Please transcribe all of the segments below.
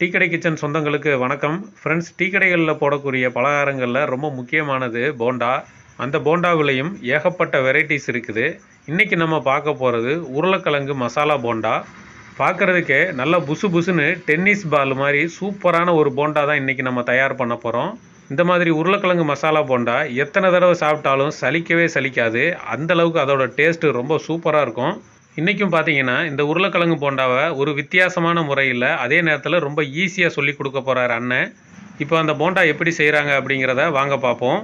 Tea கடை kitchen சொந்தங்களுக்கு வணக்கம். ஃப்ரெண்ட்ஸ் டீ கடைகளில் போடக்கூடிய பலகாரங்களில் ரொம்ப முக்கியமானது போண்டா. அந்த போண்டாவிலையும் ஏகப்பட்ட வெரைட்டிஸ் இருக்குது. இன்றைக்கி நம்ம பார்க்க போகிறது உருளைக்கிழங்கு மசாலா போண்டா. பார்க்குறதுக்கே நல்ல புசு புசுன்னு டென்னிஸ் பால் மாதிரி சூப்பரான ஒரு போண்டா தான் இன்றைக்கி நம்ம தயார் பண்ண போகிறோம் இந்த மாதிரி உருளைக்கிழங்கு மசாலா போண்டா எத்தனை தடவை சாப்பிட்டாலும் சலிக்கவே சலிக்காது. அந்தளவுக்கு அதோட டேஸ்ட்டு ரொம்ப சூப்பராக இருக்கும். இன்றைக்கும் பார்த்தீங்கன்னா இந்த உருளைக்கிழங்கு போண்டாவை ஒரு வித்தியாசமான முறையில் அதே நேரத்தில் ரொம்ப ஈஸியாக சொல்லி கொடுக்க போகிறார் அண்ணன். இப்போ அந்த போண்டா எப்படி செய்கிறாங்க அப்படிங்கிறத வாங்க பார்ப்போம்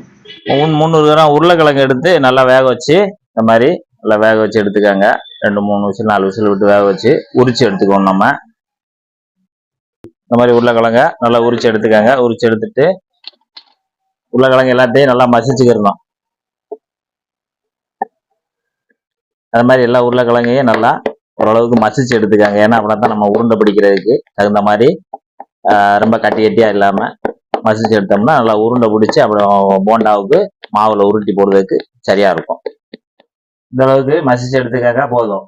மூணு முந்நூறு கிராம் உருளைக்கிழங்கு எடுத்து நல்லா வேக வச்சு இந்த மாதிரி நல்லா வேக வச்சு எடுத்துக்காங்க. ரெண்டு மூணு விசில் நாலு விசில் விட்டு வேக வச்சு உரிச்சு எடுத்துக்கணும் நம்ம. இந்த மாதிரி உருளைக்கிழங்க நல்லா உரிச்சு எடுத்துக்காங்க. உரிச்சு எடுத்துட்டு உருளைக்கிழங்கு எல்லாத்தையும் நல்லா மசிச்சுக்கிறணும். அது மாதிரி எல்லா உருளைக்கிழங்கையும் நல்லா ஓரளவுக்கு மசிச்சு எடுத்துக்காங்க. ஏன்னா அப்படின்னா தான் நம்ம உருண்டை பிடிக்கிறதுக்கு தகுந்த மாதிரி ரொம்ப கட்டி கட்டியா இல்லாம மசிச்சு எடுத்தோம்னா நல்லா உருண்டை பிடிச்சி அப்புறம் போண்டாவுக்கு மாவுல உருட்டி போடுறதுக்கு சரியா இருக்கும். இந்த அளவுக்கு மசிச்சு எடுத்துக்காக்கா போதும்.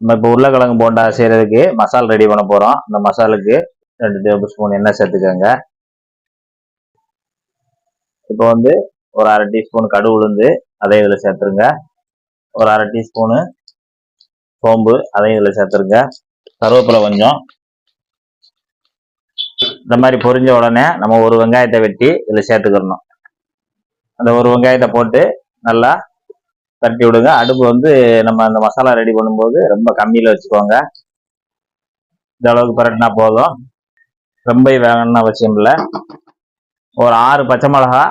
நம்ம இப்போ உருளைக்கிழங்கு போண்டா செய்யறதுக்கு மசால் ரெடி பண்ண போறோம். இந்த மசாலுக்கு ரெண்டு டேபிள் ஸ்பூன் எண்ணெய் சேர்த்துக்கோங்க. இப்போ வந்து ஒரு அரை டீஸ்பூன் கடுகு உளுந்து அதையும் இதில் சேர்த்துருங்க. ஒரு அரை டீஸ்பூனு சோம்பு அதையும் இதில் சேர்த்துருங்க. கருவேப்பிலை கொஞ்சம். இந்த மாதிரி பொரிஞ்ச உடனே நம்ம ஒரு வெங்காயத்தை வெட்டி இதில் சேர்த்துக்கிறணும் அந்த ஒரு வெங்காயத்தை போட்டு நல்லா தட்டி விடுங்க. அடுப்பு வந்து நம்ம அந்த மசாலா ரெடி பண்ணும்போது ரொம்ப கம்மியில் வச்சுக்கோங்க. இந்த அளவுக்கு பரட்டினா போதும். ரொம்ப வேகணும்னு அவசியம் இல்லை. ஒரு ஆறு பச்சை மிளகா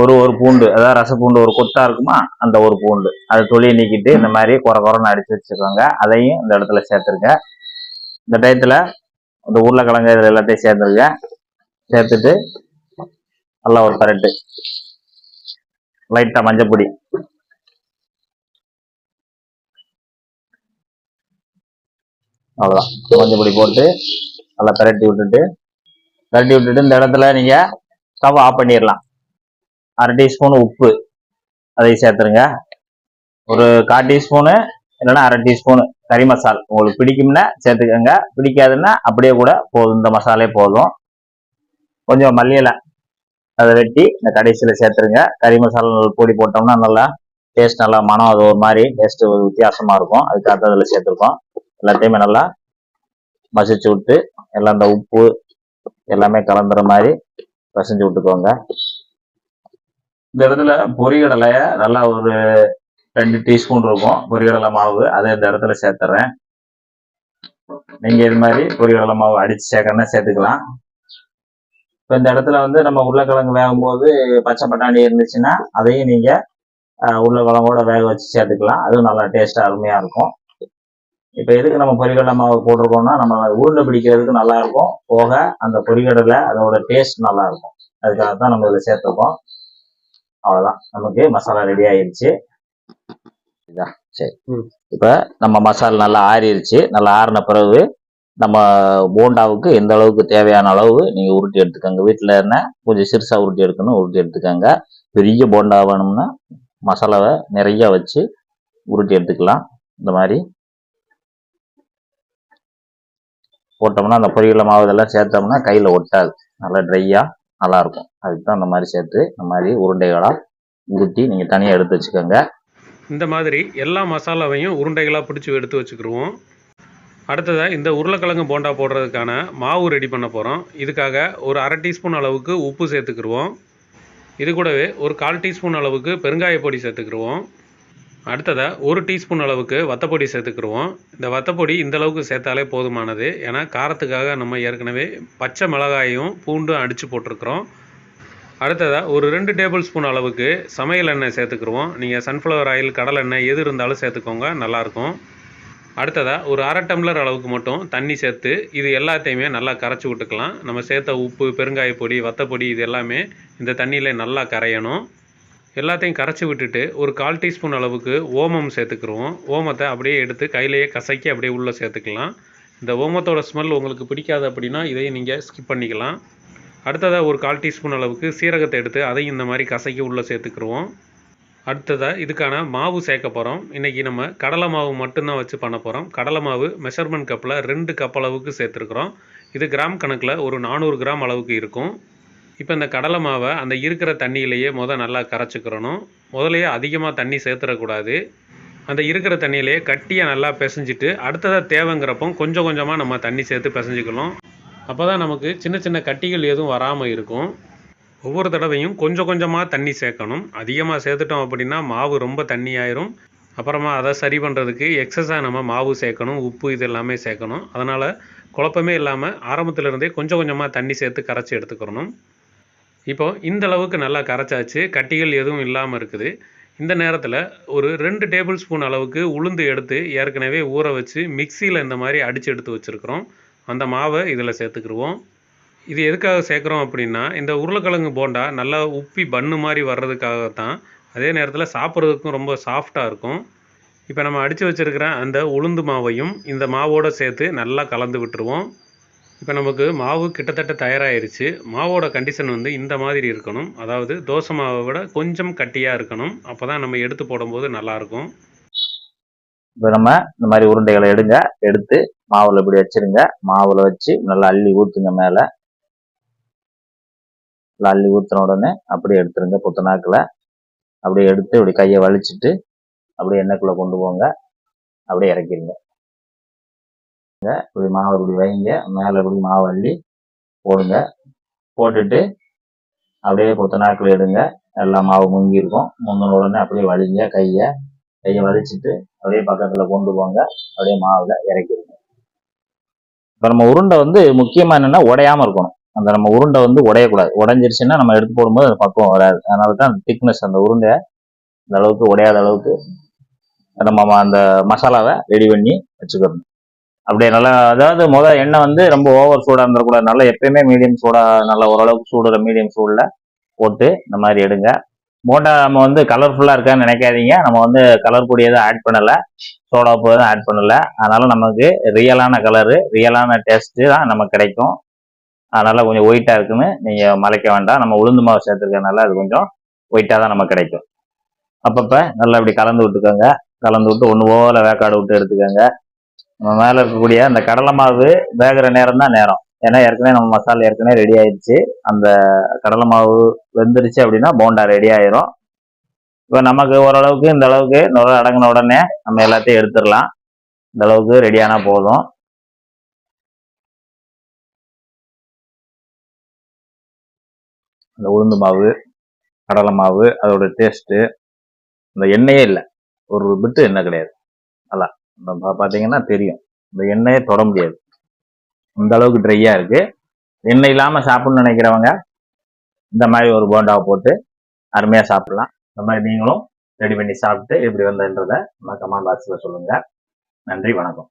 ஒரு ஒரு பூண்டு அதாவது ரச பூண்டு ஒரு கொத்தா இருக்குமா அந்த ஒரு பூண்டு. அதை தொழிலை நீக்கிட்டு இந்த மாதிரி குறை குறைன்னு அடிச்சு வச்சுக்கோங்க. அதையும் இந்த இடத்துல சேர்த்துருங்க. இந்த டயத்தில் இந்த உருளைக்கிழங்கு இதில் எல்லாத்தையும் சேர்த்துருங்க. சேர்த்துட்டு நல்லா ஒரு பரட்டு. லைட்டாக மஞ்சப்பொடி அவ்வளோதான் மஞ்சப்பொடி போட்டு நல்லா பரட்டி விட்டுட்டு பரட்டி விட்டுட்டு இந்த இடத்துல நீங்கள் ஸ்டவ் ஆஃப் பண்ணிடலாம். அரை டீஸ்பூன் உப்பு அதை சேர்த்துருங்க. ஒரு கால் டீஸ்பூனு இல்லைன்னா அரை டீஸ்பூனு கறி மசால். உங்களுக்கு பிடிக்கும்னா சேர்த்துக்கோங்க. பிடிக்காதுன்னா அப்படியே கூட போதும். இந்த மசாலே போதும். கொஞ்சம் மல்லியலை அதை வெட்டி இந்த கடைசியில் சேர்த்துருங்க. கறி மசாலா பொடி போட்டோம்னா நல்லா டேஸ்ட் நல்லா மனம் அது ஒரு மாதிரி டேஸ்ட் ஒரு வித்தியாசமாக இருக்கும். அதுக்காக அதில் சேர்த்துருக்கோம். எல்லாத்தையுமே நல்லா மசிச்சு விட்டு எல்லாம் இந்த உப்பு எல்லாமே கலந்துற மாதிரி பசைஞ்சு விட்டுக்கோங்க. இந்த இடத்துல பொரிகடலைய நல்லா ஒரு ரெண்டு டீஸ்பூன் இருக்கும். பொரிகடலை மாவு அதை இந்த இடத்துல சேர்த்துறேன். நீங்க இது மாதிரி பொரிகடலை மாவு அடிச்சு சேர்க்கறனா சேர்த்துக்கலாம். இப்போ இந்த இடத்துல வந்து நம்ம உருளைக்கிழங்கு வேகும் போது பச்சை பட்டாணி இருந்துச்சுன்னா அதையும் நீங்க உருளைக்கிழங்கோட வேக வச்சு சேர்த்துக்கலாம். அதுவும் நல்லா டேஸ்டா அருமையா இருக்கும். இப்போ எதுக்கு நம்ம பொரிகடலை மாவு போட்டிருக்கோம்னா நம்ம உருண்டை பிடிக்கிறதுக்கு நல்லா இருக்கும். போக அந்த பொரிகடலை அதோட டேஸ்ட் நல்லா இருக்கும். அதுக்காக தான் நம்ம இதில் சேர்த்துருக்கோம். அவ்வளோதான் நமக்கு மசாலா ரெடி ஆயிருச்சு. சரி. இப்போ நம்ம மசாலா நல்லா ஆறிடுச்சு நல்லா ஆறின பிறகு நம்ம போண்டாவுக்கு எந்த அளவுக்கு தேவையான அளவு நீங்கள் உருட்டி எடுத்துக்கோங்க. வீட்டில் என்ன கொஞ்சம் சிறுசாக உருட்டி எடுக்கணும் உருட்டி எடுத்துக்கோங்க. பெரிய போண்டா வேணும்னா மசாலாவை நிறைய வச்சு உருட்டி எடுத்துக்கலாம். இந்த மாதிரி. போட்டோம்னா அந்த பொரியல மாவு இதெல்லாம் சேர்த்தோம்னா கையில் ஒட்டாது. நல்லா ட்ரையாக நல்லாயிருக்கும். அதுக்கு தான் இந்த மாதிரி சேர்த்து இந்த மாதிரி உருண்டைகளாக உருட்டி நீங்கள் தனியாக எடுத்து வச்சுக்கோங்க. இந்த மாதிரி எல்லா மசாலாவையும் உருண்டைகளாக பிடிச்சி எடுத்து வச்சுக்கிடுவோம் அடுத்ததாக இந்த உருளைக்கிழங்கு போண்டா போடுறதுக்கான மாவு ரெடி பண்ண போகிறோம் இதுக்காக ஒரு அரை டீஸ்பூன் அளவுக்கு உப்பு சேர்த்துக்கிருவோம். இது கூடவே ஒரு கால் டீஸ்பூன் அளவுக்கு பெருங்காய பொடி சேர்த்துக்கிருவோம். அடுத்ததாக ஒரு டீஸ்பூன் அளவுக்கு வத்தப்பொடி சேர்த்துக்கிடுவோம். இந்த வத்தப்பொடி இந்த அளவுக்கு சேர்த்தாலே போதுமானது. ஏன்னா காரத்துக்காக நம்ம ஏற்கனவே பச்சை மிளகாயும் பூண்டும் அடித்து போட்டிருக்கிறோம். அடுத்ததாக ஒரு ரெண்டு டேபிள் ஸ்பூன் அளவுக்கு சமையல் எண்ணெய் சேர்த்துக்கிடுவோம். நீங்கள் சன்ஃப்ளவர் ஆயில் கடலை எண்ணெய் எது இருந்தாலும் சேர்த்துக்கோங்க நல்லாயிருக்கும். அடுத்ததாக ஒரு அரை டம்ளர் அளவுக்கு மட்டும் தண்ணி சேர்த்து இது எல்லாத்தையுமே நல்லா கரைச்சி விட்டுக்கலாம். நம்ம சேர்த்த உப்பு பெருங்காய பொடி வத்தப்பொடி இது எல்லாமே இந்த தண்ணியில் நல்லா கரையணும். எல்லாத்தையும் கரைச்சி விட்டுட்டு ஒரு கால் டீஸ்பூன் அளவுக்கு ஓமம் சேர்த்துக்கிருவோம். ஓமத்தை அப்படியே எடுத்து கையிலேயே கசக்கி அப்படியே உள்ளே சேர்த்துக்கலாம். இந்த ஓமத்தோட ஸ்மெல் உங்களுக்கு பிடிக்காது அப்படின்னா இதையும் நீங்கள் ஸ்கிப் பண்ணிக்கலாம். அடுத்ததாக ஒரு கால் டீஸ்பூன் அளவுக்கு சீரகத்தை எடுத்து அதையும் இந்த மாதிரி கசக்கி உள்ளே சேர்த்துக்குருவோம். அடுத்ததாக இதுக்கான மாவு சேர்க்க போகிறோம் இன்றைக்கி நம்ம கடலை மாவு மட்டும்தான் வச்சு பண்ண போகிறோம் கடலை மாவு மெஷர்மெண்ட் கப்பில் ரெண்டு கப் அளவுக்கு சேர்த்துருக்குறோம். இது கிராம் கணக்கில் ஒரு நானூறு கிராம் அளவுக்கு இருக்கும். இப்போ இந்த கடலை மாவை அந்த இருக்கிற தண்ணியிலேயே முதல் நல்லா கரைச்சிக்கிறணும். முதலையே அதிகமாக தண்ணி சேர்த்துடக்கூடாது. அந்த இருக்கிற தண்ணியிலேயே கட்டியாக நல்லா பிசைஞ்சிட்டு அடுத்ததாக தேவைங்கிறப்போ கொஞ்சம் கொஞ்சமாக நம்ம தண்ணி சேர்த்து பிசைஞ்சிக்கணும். அப்போ தான் நமக்கு சின்ன சின்ன கட்டிகள் எதுவும் வராமல் இருக்கும். ஒவ்வொரு தடவையும் கொஞ்சம் கொஞ்சமாக தண்ணி சேர்க்கணும். அதிகமாக சேர்த்துட்டோம் அப்படின்னா மாவு ரொம்ப தண்ணி ஆயிரும் அப்புறமா அதை சரி பண்ணுறதுக்கு எக்ஸஸாக நம்ம மாவு சேர்க்கணும் உப்பு இது எல்லாமே சேர்க்கணும். அதனால் குழப்பமே இல்லாமல் ஆரம்பத்துல இருந்தே கொஞ்சம் கொஞ்சமாக தண்ணி சேர்த்து கரைச்சி எடுத்துக்கிறணும். இப்போ இந்த அளவுக்கு நல்லா கரைச்சாச்சு கட்டிகள் எதுவும் இல்லாமல் இருக்குது. இந்த நேரத்தில் ஒரு ரெண்டு டேபிள் ஸ்பூன் அளவுக்கு உளுந்து எடுத்து ஏற்கனவே ஊற வச்சு மிக்சியில் இந்த மாதிரி அடித்து எடுத்து வச்சுருக்குறோம். அந்த மாவை இதில் சேர்த்துக்கிடுவோம் இது எதுக்காக சேர்க்குறோம் அப்படின்னா இந்த உருளைக்கிழங்கு போண்டா நல்லா உப்பி பன்னு மாதிரி வர்றதுக்காக தான் அதே நேரத்தில் சாப்பிட்றதுக்கும் ரொம்ப சாஃப்டாக இருக்கும். இப்போ நம்ம அடித்து வச்சுருக்கிற அந்த உளுந்து மாவையும் இந்த மாவோடு சேர்த்து நல்லா கலந்து விட்டுருவோம். இப்போ நமக்கு மாவு கிட்டத்தட்ட தயாராகிருச்சு மாவோட கண்டிஷன் வந்து இந்த மாதிரி இருக்கணும். அதாவது தோசை மாவை விட கொஞ்சம் கட்டியாக இருக்கணும். அப்போ தான் நம்ம எடுத்து போடும்போது நல்லாயிருக்கும். இப்போ நம்ம இந்த மாதிரி உருண்டைகளை எடுங்க. எடுத்து மாவில் இப்படி வச்சிருங்க. மாவில் வச்சு நல்லா அள்ளி ஊற்றுங்க மேலே. நல்லா அள்ளி ஊற்றுன உடனே அப்படியே எடுத்துருங்க புத்தனாக்கில் அப்படியே எடுத்து இப்படி கையை வலிச்சுட்டு அப்படியே எண்ணெய்க்குள்ளே கொண்டு போங்க. அப்படியே இறக்கிடுங்க இப்படி மாவை இப்படி வைங்க. மேலே இப்படி மாவு அள்ளி போடுங்க. போட்டுட்டு அப்படியே புத்தநாக்கில் எடுங்க. எல்லா மாவு முங்கியிருக்கும் முந்தின உடனே அப்படியே வலிங்க. கையை கையை வலிச்சிட்டு அப்படியே பக்கத்தில் கொண்டு போங்க. அப்படியே மாவில் இறக்கிடுங்க. இப்போ நம்ம உருண்டை வந்து முக்கியமாக என்னென்னா உடையாமல் இருக்கணும். அந்த நம்ம உருண்டை வந்து உடையக்கூடாது. உடஞ்சிருச்சுன்னா நம்ம எடுத்து போடும்போது அது பக்குவம் வராது. அதனால தான் அந்த திக்னஸ் அந்த உருண்டை இந்த அளவுக்கு உடையாத அளவுக்கு நம்ம அந்த மசாலாவை ரெடி பண்ணி வச்சுக்கணும். அப்படியே நல்லா அதாவது முதல் எண்ணெய் வந்து ரொம்ப ஓவர் சூடாக இருந்துடக்கூடாது நல்லா எப்பயுமே மீடியம் சூடாக நல்லா ஓரளவுக்கு சூடுற மீடியம் சூடில் போட்டு இந்த மாதிரி எடுங்க. போண்டா நம்ம வந்து கலர்ஃபுல்லாக இருக்கான்னு நினைக்காதீங்க. நம்ம வந்து கலர் பொடி எதுவும் ஆட் பண்ணலை. சோடா உப்பு எதுவும் ஆட் பண்ணலை. அதனால நமக்கு ரியலான கலரு ரியலான டேஸ்ட்டு தான் நமக்கு கிடைக்கும். அதனால கொஞ்சம் ஒயிட்டாக இருக்குன்னு நீங்கள் மலைக்க வேண்டாம். நம்ம உளுந்து மாவு சேர்த்துருக்கனால அது கொஞ்சம் ஒயிட்டாக தான் நமக்கு கிடைக்கும். அப்பப்போ நல்லா இப்படி கலந்து விட்டுக்கோங்க. கலந்து விட்டு ஒன்று போல வேக்காடு விட்டு எடுத்துக்கோங்க. நம்ம மேலே இருக்கக்கூடிய அந்த கடலை மாவு வேகிற நேரம் தான் நேரம். ஏன்னா ஏற்கனவே நம்ம மசாலா ஏற்கனவே ரெடி ஆயிடுச்சு. அந்த கடலை மாவு வெந்துருச்சு அப்படின்னா போண்டா ரெடி ஆயிரும். இப்போ நமக்கு ஓரளவுக்கு இந்த அளவுக்கு நுர அடங்கின உடனே நம்ம எல்லாத்தையும் எடுத்துடலாம். இந்த அளவுக்கு ரெடியானா போதும். அந்த உளுந்து மாவு கடலை மாவு அதோட டேஸ்ட்டு இந்த எண்ணெயே இல்லை. ஒரு பிட்டு எண்ணெய் கிடையாது. நல்லா. பார்த்தீங்கன்னா தெரியும். இந்த எண்ணெயே தொட முடியாது. இந்த அளவுக்கு ட்ரையாக இருக்கு. எண்ணெய் இல்லாமல் சாப்பிடணும்னு நினைக்கிறவங்க இந்த மாதிரி ஒரு போண்டாவை போட்டு அருமையாக சாப்பிடலாம். இந்த மாதிரி நீங்களும் ரெடி பண்ணி சாப்பிட்டு எப்படி வந்ததுன்றதை நம்ம கமெண்ட் பாக்ஸில் சொல்லுங்கள் நன்றி வணக்கம்.